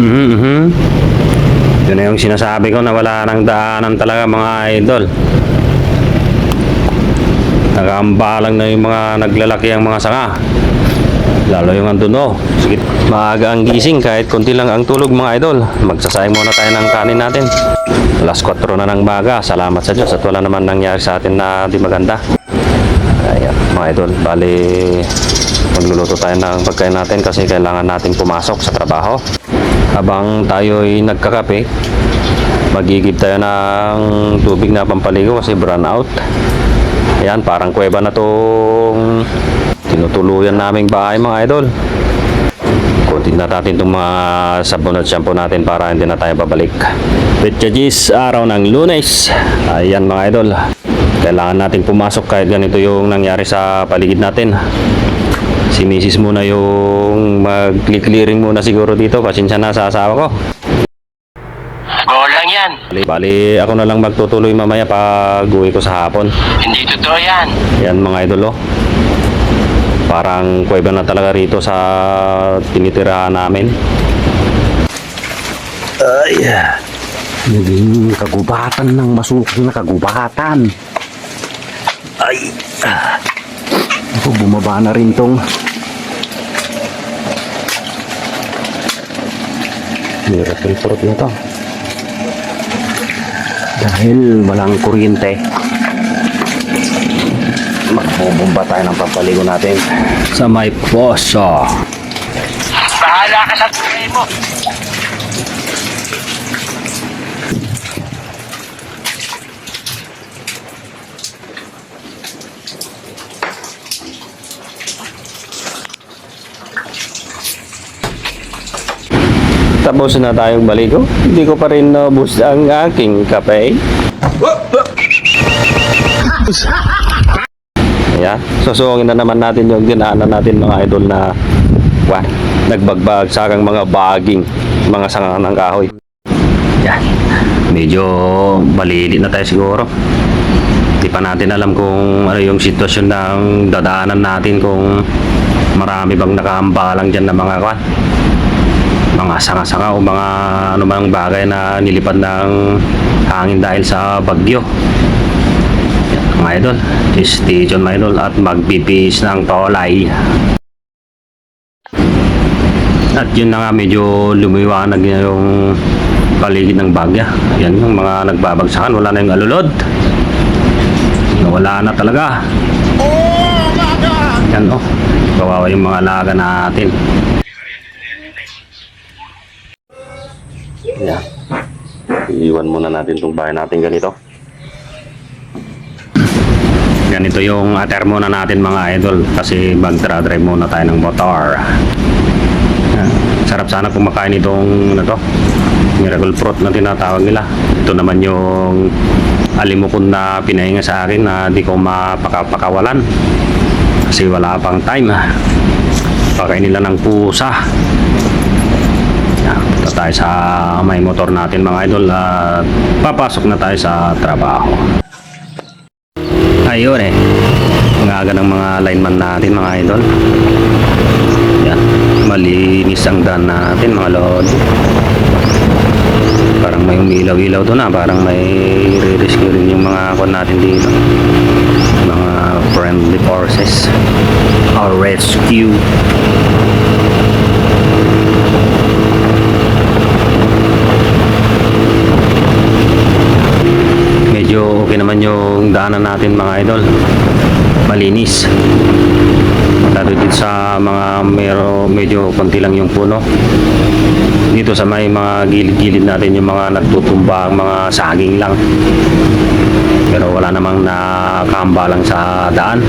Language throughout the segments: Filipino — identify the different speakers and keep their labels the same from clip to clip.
Speaker 1: Mhm. Yun na yung sinasabi ko na wala nang daanan talaga mga idol. Nakaambalang na yung mga naglalaki ang mga sanga. Lalo yung andun oh. Sige, maaga ang gising kahit konti lang ang tulog mga idol. Magsasayang muna tayo ng kanin natin. Alas 4 na ng maga. Salamat sa Diyos at wala naman nangyari sa atin na di maganda. Ayan, mga idol. Bali, magluluto tayo ng pagkain natin kasi kailangan nating pumasok sa trabaho. Habang tayo'y nagkakape, magigib tayo ng tubig na pampaligo kasi brown out. Ayan, parang kuweba na tong tinutuluyan naming bahay mga idol. Na natin itong mga sabon at shampoo natin para hindi na tayo babalik. Betchagis, araw ng lunes. Ayan mga idol. Kailangan nating pumasok kahit ganito yung nangyari sa paligid natin. Si Mrs. muna yung mag-clearing muna siguro dito. Pasensya na sa asawa ko.
Speaker 2: Goal lang yan.
Speaker 1: Bali, bali ako na lang magtutuloy mamaya pag uwi ko sa hapon.
Speaker 2: Hindi totoo yan.
Speaker 1: Yan mga idol oh. Parang kuweba na talaga rito sa tinitirahan namin. Ay, naging kagubatan ng masukal na kagubatan. Ay, ah. Ako, bumaba na rin tong miracle fruit na to. Dahil walang kuryente magbubomba tayo ng pampaligo natin sa may poso.
Speaker 2: Bahala ka sa buhay mo.
Speaker 1: Tapos na tayong baligo. Hindi ko pa rin nabus ang aking kape. Ayan. Susungin na naman natin yung dinaanan natin mga idol na what? Nagbagbag sa aking mga baging, mga sanga ng kahoy. Yan. Medyo malili na tayo siguro. Hindi pa natin alam kung ano yung sitwasyon ng dadaanan natin kung marami bang nakaambalang dyan na mga kwan mga sanga-sanga o mga anumang bagay na nilipad ng hangin dahil sa bagyo. Mga idol, stay tuned mga idol at magbibis ng tolay. At yun na nga medyo lumiwanag na yung paligid ng bagya. Yan yung mga nagbabagsakan, wala na yung alulod. Wala na talaga. Yan oh, kawawa yung mga alaga natin. Yan. Iiwan muna natin itong bahay natin ganito. Ganito yung ater muna natin mga idol kasi mag-drive muna tayo ng motor. Yan. Sarap sana kumakain itong ano to, miracle fruit na tinatawag nila. Ito naman yung alimukon na pinahinga sa akin na di ko mapakapakawalan kasi wala pang time. Pakain nila ng pusa. Yan, punta tayo sa may motor natin mga idol at papasok na tayo sa trabaho. Ayun eh. Ang aga ng mga lineman natin mga idol. Yan. Malinis ang daan natin mga lord. Parang may umilaw-ilaw doon na. Parang may re-rescue rin yung mga kon natin dito. Mga friendly forces. Our rescue. medyo okay naman yung daanan natin mga idol. Malinis. Lalo dito sa mga mero, medyo konti lang yung puno. Dito sa may mga gilid-gilid natin yung mga nagtutumba ang mga saging lang. Pero wala namang nakamba lang sa daan.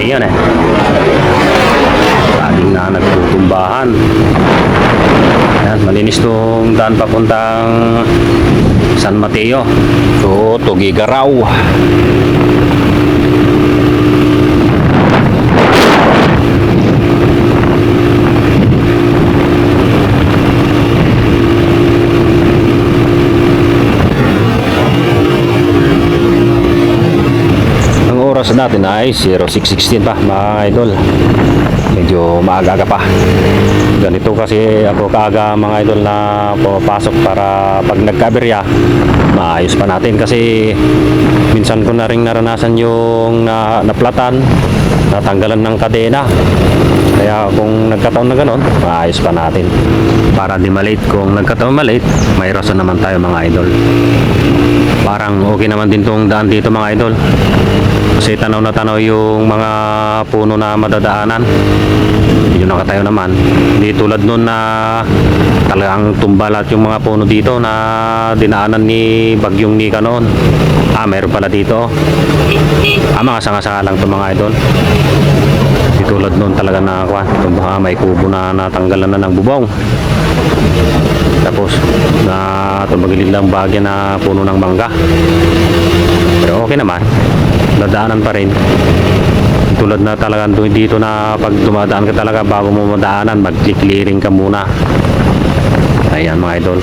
Speaker 1: Ayun eh. Saging na nagtutumbahan. Ayan, malinis tong daan papuntang San Mateo. So, Tugigaraw. Oras natin ay 0616 pa mga idol. Medyo maaga pa. Ganito kasi ako kaaga mga idol na pumapasok para pag nagkaberya, maayos pa natin kasi minsan ko na rin naranasan yung na, naplatan, natanggalan ng kadena. Kaya kung nagkataon na ganon, maayos pa natin. Para di malate. Kung nagkataon malate, may rason naman tayo mga idol. Parang okay naman din tong daan dito mga idol. Kasi tanaw na tanaw yung mga puno na madadaanan. Yun nakatayo naman. Hindi tulad nun na talagang tumba lahat yung mga puno dito na dinaanan ni Bagyong Nika noon. Ah, meron pala dito. Ah, mga sanga-sanga lang to mga idol. Di tulad noon talaga na kuha. Tumba, may kubo na natanggalan na ng bubong. Tapos na tumagilid lang bagya na puno ng mangga. Pero okay naman. Dadaanan pa rin. Tulad na talaga dito na pag dumadaan ka talaga bago mo madaanan, mag-clearing ka muna. Ayan mga idol.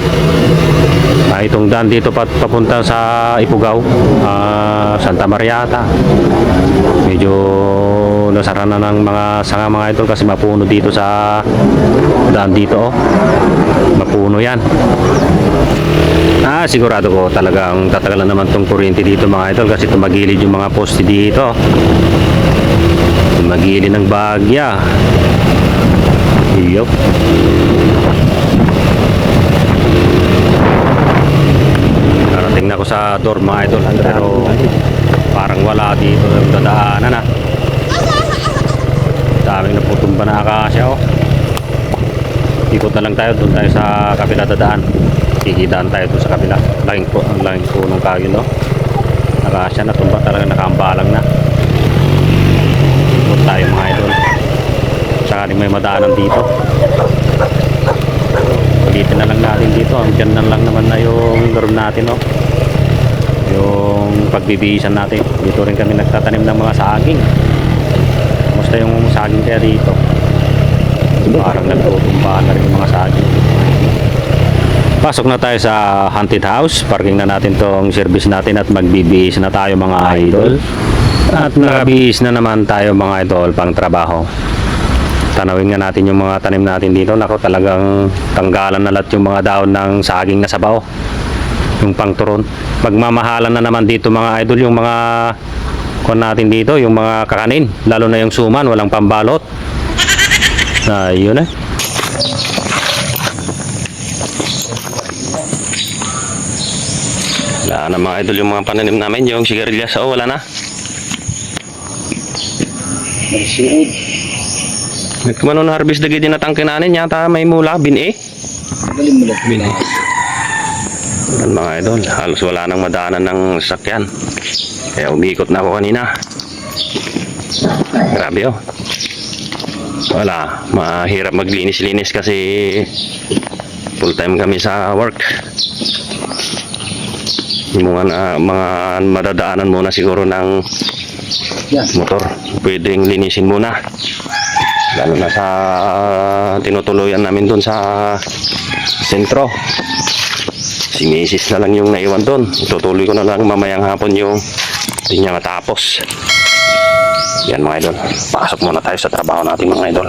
Speaker 1: Ah, itong daan dito papunta sa Ipugaw, ah, Santa Maria ata. Medyo nasara na ng mga sanga mga idol kasi mapuno dito sa daan dito oh. Mapuno yan. Ah, sigurado ko talagang tatagalan naman tong kuryente dito mga idol kasi tumagilid yung mga poste dito. Tumagilid ng bagya. Iyop. Narating na ako sa door mga idol pero parang wala dito yung dadaanan ah. Daming naputumba na akasya oh. Ikot na lang tayo, doon tayo sa kabila dadaan. Kikitaan tayo doon sa kabila. Laking laking punong kayo, no? Nakasya na, tumba talaga nakaambalang na. Ikot tayo mga idol. Sakaling may madaanan dito. Ulitin na lang natin dito. Diyan na lang naman na yung dorm natin, no? Yung pagbibihisan natin. Dito rin kami nagtatanim ng mga saging. Kumusta yung saging kaya dito? Parang nagtutumbahan na rin yung mga saging. Pasok na tayo sa haunted house. Parking na natin tong service natin at magbibihis na tayo mga idol. At nakabihis na naman tayo mga idol pang trabaho. Tanawin nga natin yung mga tanim natin dito. Nako talagang tanggalan na lahat yung mga daon ng saging na sabaw. Yung pangturon. Magmamahalan na naman dito mga idol yung mga kon natin dito, yung mga kakanin. Lalo na yung suman, walang pambalot. Ah, yun eh. Wala na mga idol yung mga pananim namin. Yung sigarilyas, oh, wala na.
Speaker 3: Nagsuod.
Speaker 1: Nagkumano na harvest dagi din natang kinanin yata may mula bin eh.
Speaker 3: Galing mo lang. Bin
Speaker 1: Yan mga idol, halos wala nang madaanan ng sasakyan. Kaya umikot na ako kanina. Grabe oh. Wala, mahirap maglinis-linis kasi full time kami sa work. Mga, na- mga madadaanan muna siguro ng motor. Pwedeng linisin muna. Lalo na sa tinutuluyan namin doon sa sentro. Si Mrs. na lang yung naiwan doon. Tutuloy ko na lang mamayang hapon yung hindi niya matapos. Yan mga idol. Pasok muna tayo sa trabaho natin mga idol.